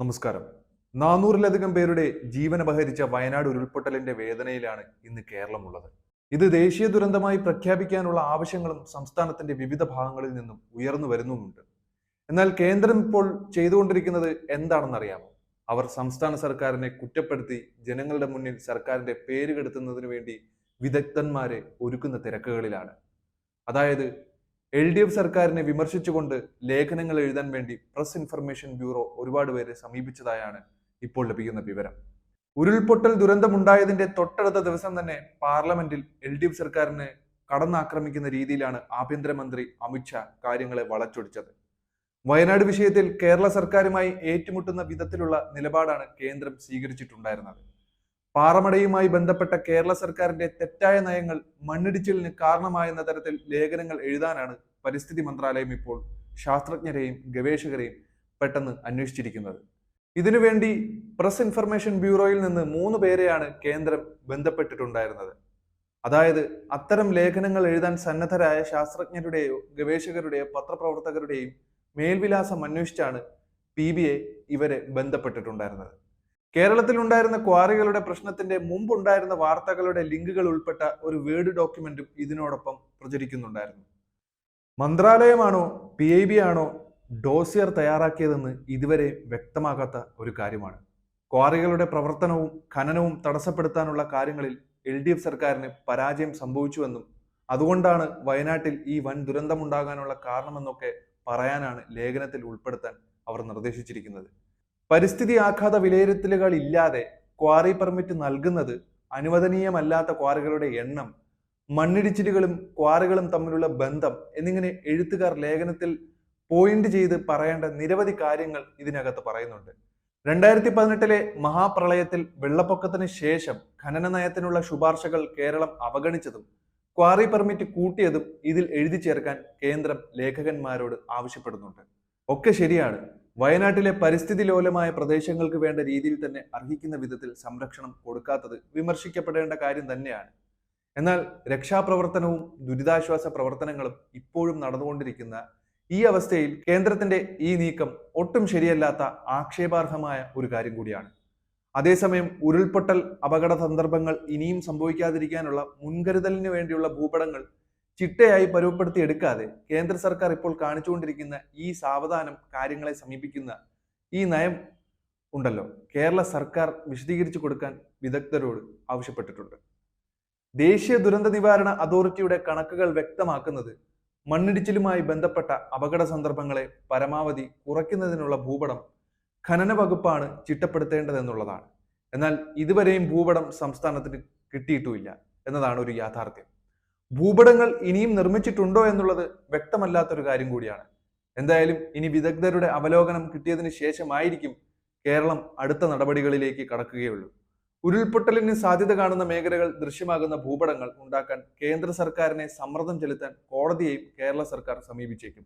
നമസ്കാരം. നാനൂറിലധികം പേരുടെ ജീവൻ അപഹരിച്ച വയനാട് ഉരുൾപൊട്ടലിന്റെ വേദനയിലാണ് ഇന്ന് കേരളമുള്ളത്. ഇത് ദേശീയ ദുരന്തമായി പ്രഖ്യാപിക്കാനുള്ള ആവശ്യങ്ങളും സംസ്ഥാനത്തിന്റെ വിവിധ ഭാഗങ്ങളിൽ നിന്നും ഉയർന്നു വരുന്നുമുണ്ട്. എന്നാൽ കേന്ദ്രം ഇപ്പോൾ ചെയ്തുകൊണ്ടിരിക്കുന്നത് എന്താണെന്നറിയാമോ? അവർ സംസ്ഥാന സർക്കാരിനെ കുറ്റപ്പെടുത്തി ജനങ്ങളുടെ മുന്നിൽ സർക്കാരിന്റെ പേര് കെടുത്തുന്നതിന് വേണ്ടി വിദഗ്ധന്മാരെ ഒരുക്കുന്ന തിരക്കുകളിലാണ്. അതായത് എൽ ഡി എഫ് സർക്കാരിനെ വിമർശിച്ചുകൊണ്ട് ലേഖനങ്ങൾ എഴുതാൻ വേണ്ടി പ്രസ് ഇൻഫർമേഷൻ ബ്യൂറോ ഒരുപാട് പേരെ സമീപിച്ചതായാണ് ഇപ്പോൾ ലഭിക്കുന്ന വിവരം. ഉരുൾപൊട്ടൽ ദുരന്തമുണ്ടായതിന്റെ തൊട്ടടുത്ത ദിവസം തന്നെ പാർലമെന്റിൽ എൽ ഡി എഫ് സർക്കാരിനെ കടന്നാക്രമിക്കുന്ന രീതിയിലാണ് ആഭ്യന്തരമന്ത്രി അമിത്ഷാ കാര്യങ്ങളെ വളച്ചൊടിച്ചത്. വയനാട് വിഷയത്തിൽ കേരള സർക്കാരുമായി ഏറ്റുമുട്ടുന്ന വിധത്തിലുള്ള നിലപാടാണ് കേന്ദ്രം സ്വീകരിച്ചിട്ടുണ്ടായിരുന്നത്. പാറമടയുമായി ബന്ധപ്പെട്ട കേരള സർക്കാരിന്റെ തെറ്റായ നയങ്ങൾ മണ്ണിടിച്ചിലിന് കാരണമായെന്ന തരത്തിൽ ലേഖനങ്ങൾ എഴുതാനാണ് പരിസ്ഥിതി മന്ത്രാലയം ഇപ്പോൾ ശാസ്ത്രജ്ഞരെയും ഗവേഷകരെയും പെട്ടെന്ന് അന്വേഷിച്ചിരിക്കുന്നത്. ഇതിനുവേണ്ടി പ്രസ് ഇൻഫർമേഷൻ ബ്യൂറോയിൽ നിന്ന് മൂന്ന് പേരെയാണ് കേന്ദ്രം ബന്ധപ്പെട്ടിട്ടുണ്ടായിരുന്നത്. അതായത് അത്തരം ലേഖനങ്ങൾ എഴുതാൻ സന്നദ്ധരായ ശാസ്ത്രജ്ഞരുടെയോ ഗവേഷകരുടെയോ പത്രപ്രവർത്തകരുടെയും മേൽവിലാസം അന്വേഷിച്ചാണ് പി ബി എ ഇവരെ ബന്ധപ്പെട്ടിട്ടുണ്ടായിരുന്നത്. കേരളത്തിൽ ഉണ്ടായിരുന്ന ക്വാറികളുടെ പ്രശ്നത്തിന്റെ മുമ്പുണ്ടായിരുന്ന വാർത്തകളുടെ ലിങ്കുകൾ ഉൾപ്പെട്ട ഒരു വേർഡ് ഡോക്യുമെന്റും ഇതിനോടൊപ്പം പ്രചരിക്കുന്നുണ്ടായിരുന്നു. മന്ത്രാലയമാണോ പി ഐ ബി ആണോ ഡോസിയർ തയ്യാറാക്കിയതെന്ന് ഇതുവരെ വ്യക്തമാകാത്ത ഒരു കാര്യമാണ്. ക്വാറികളുടെ പ്രവർത്തനവും ഖനനവും തടസ്സപ്പെടുത്താനുള്ള കാര്യങ്ങളിൽ എൽ ഡി എഫ് സർക്കാരിന് പരാജയം സംഭവിച്ചുവെന്നും അതുകൊണ്ടാണ് വയനാട്ടിൽ ഈ വൻ ദുരന്തമുണ്ടാകാനുള്ള കാരണമെന്നൊക്കെ പറയാനാണ് ലേഖനത്തിൽ ഉൾപ്പെടുത്താൻ അവർ നിർദ്ദേശിച്ചിരിക്കുന്നത്. പരിസ്ഥിതി ആഘാത വിലയിരുത്തലുകൾ ഇല്ലാതെ ക്വാറി പെർമിറ്റ് നൽകുന്നത് അനുവദനീയമല്ലാത്ത ക്വാറികളുടെ എണ്ണം മണ്ണിടിച്ചിലുകളും ക്വാറികളും തമ്മിലുള്ള ബന്ധം എന്നിങ്ങനെ എഴുത്തുകാർ ലേഖനത്തിൽ പോയിന്റ് ചെയ്ത് പറയേണ്ട നിരവധി കാര്യങ്ങൾ ഇതിനകത്ത് പറയുന്നുണ്ട്. രണ്ടായിരത്തി പതിനെട്ടിലെ മഹാപ്രളയത്തിൽ വെള്ളപ്പൊക്കത്തിന് ശേഷം ഖനന നയത്തിനുള്ള ശുപാർശകൾ കേരളം അവഗണിച്ചതും ക്വാറി പെർമിറ്റ് കൂട്ടിയതും ഇതിൽ എഴുതി ചേർക്കാൻ കേന്ദ്രം ലേഖകന്മാരോട് ആവശ്യപ്പെടുന്നുണ്ട്. ഒക്കെ ശരിയാണ്. വയനാട്ടിലെ പരിസ്ഥിതി ലോലമായ പ്രദേശങ്ങൾക്ക് വേണ്ട രീതിയിൽ തന്നെ അർഹിക്കുന്ന വിധത്തിൽ സംരക്ഷണം കൊടുക്കാത്തത് വിമർശിക്കപ്പെടേണ്ട കാര്യം തന്നെയാണ്. എന്നാൽ രക്ഷാപ്രവർത്തനവും ദുരിതാശ്വാസ പ്രവർത്തനങ്ങളും ഇപ്പോഴും നടന്നുകൊണ്ടിരിക്കുന്ന ഈ അവസ്ഥയിൽ കേന്ദ്രത്തിന്റെ ഈ നീക്കം ഒട്ടും ശരിയല്ലാത്ത ആക്ഷേപാർഹമായ ഒരു കാര്യം കൂടിയാണ്. അതേസമയം ഉരുൾപൊട്ടൽ അപകട സന്ദർഭങ്ങൾ ഇനിയും സംഭവിക്കാതിരിക്കാനുള്ള മുൻകരുതലിന് വേണ്ടിയുള്ള ഭൂപടങ്ങൾ ചിട്ടയായി പരുവപ്പെടുത്തി എടുക്കാതെ കേന്ദ്ര സർക്കാർ ഇപ്പോൾ കാണിച്ചുകൊണ്ടിരിക്കുന്ന ഈ സാവധാനം കാര്യങ്ങളെ സമീപിക്കുന്ന ഈ നയം ഉണ്ടല്ലോ. കേരള സർക്കാർ വിശദീകരിച്ചു കൊടുക്കാൻ വിദഗ്ധരോട് ആവശ്യപ്പെട്ടിട്ടുണ്ട്. ദേശീയ ദുരന്ത നിവാരണ അതോറിറ്റിയുടെ കണക്കുകൾ വ്യക്തമാക്കുന്നത് മണ്ണിടിച്ചിലുമായി ബന്ധപ്പെട്ട അപകട സന്ദർഭങ്ങളെ പരമാവധി കുറയ്ക്കുന്നതിനുള്ള ഭൂപടം ഖനന വകുപ്പാണ് ചിട്ടപ്പെടുത്തേണ്ടതെന്നുള്ളതാണ്. എന്നാൽ ഇതുവരെയും ഭൂപടം സംസ്ഥാനത്തിന് കിട്ടിയിട്ടുമില്ല എന്നതാണ് ഒരു യാഥാർത്ഥ്യം. ഭൂപടങ്ങൾ ഇനിയും നിർമ്മിച്ചിട്ടുണ്ടോ എന്നുള്ളത് വ്യക്തമല്ലാത്തൊരു കാര്യം കൂടിയാണ്. എന്തായാലും ഇനി വിദഗ്ധരുടെ അവലോകനം കിട്ടിയതിന് ശേഷമായിരിക്കും കേരളം അടുത്ത നടപടികളിലേക്ക് കടക്കുകയുള്ളൂ. ഉരുൾപൊട്ടലിന് സാധ്യത കാണുന്ന മേഖലകൾ ദൃശ്യമാകുന്ന ഭൂപടങ്ങൾ ഉണ്ടാക്കാൻ കേന്ദ്ര സർക്കാരിനെ സമ്മർദ്ദം ചെലുത്താൻ കോടതിയെയും കേരള സർക്കാർ സമീപിച്ചേക്കും.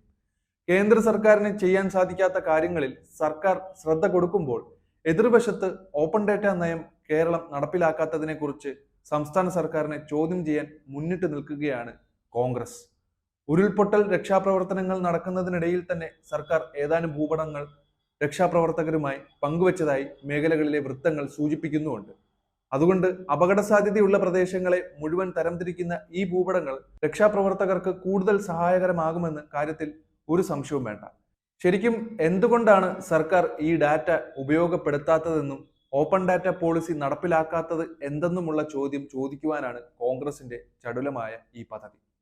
കേന്ദ്ര സർക്കാരിന് ചെയ്യാൻ സാധിക്കാത്ത കാര്യങ്ങളിൽ സർക്കാർ ശ്രദ്ധ കൊടുക്കുമ്പോൾ എതിർവശത്ത് ഓപ്പൺ ഡേറ്റ നയം കേരളം നടപ്പിലാക്കാത്തതിനെ കുറിച്ച് സംസ്ഥാന സർക്കാരിനെ ചോദ്യം ചെയ്യാൻ മുന്നിട്ട് നിൽക്കുകയാണ് കോൺഗ്രസ്. ഉരുൾപൊട്ടൽ രക്ഷാപ്രവർത്തനങ്ങൾ നടക്കുന്നതിനിടയിൽ തന്നെ സർക്കാർ ഏതാനും ഭൂപടങ്ങൾ രക്ഷാപ്രവർത്തകരുമായി പങ്കുവച്ചതായി മേഖലകളിലെ വൃത്തങ്ങൾ സൂചിപ്പിക്കുന്നുണ്ട് അതുകൊണ്ട് അപകട സാധ്യതയുള്ള പ്രദേശങ്ങളെ മുഴുവൻ തരംതിരിക്കുന്ന ഈ ഭൂപടങ്ങൾ രക്ഷാപ്രവർത്തകർക്ക് കൂടുതൽ സഹായകരമാകുമെന്ന് കാര്യത്തിൽ ഒരു സംശയവും വേണ്ട. ശരിക്കും എന്തുകൊണ്ടാണ് സർക്കാർ ഈ ഡാറ്റ ഉപയോഗപ്പെടുത്താത്തതെന്നും ഓപ്പൺ ഡാറ്റ പോളിസി നടപ്പിലാക്കാത്തത് എന്തെന്നുമുള്ള ചോദ്യം ചോദിക്കുവാനാണ് കോൺഗ്രസിന്റെ ചടുലമായ ഈ പദ്ധതി.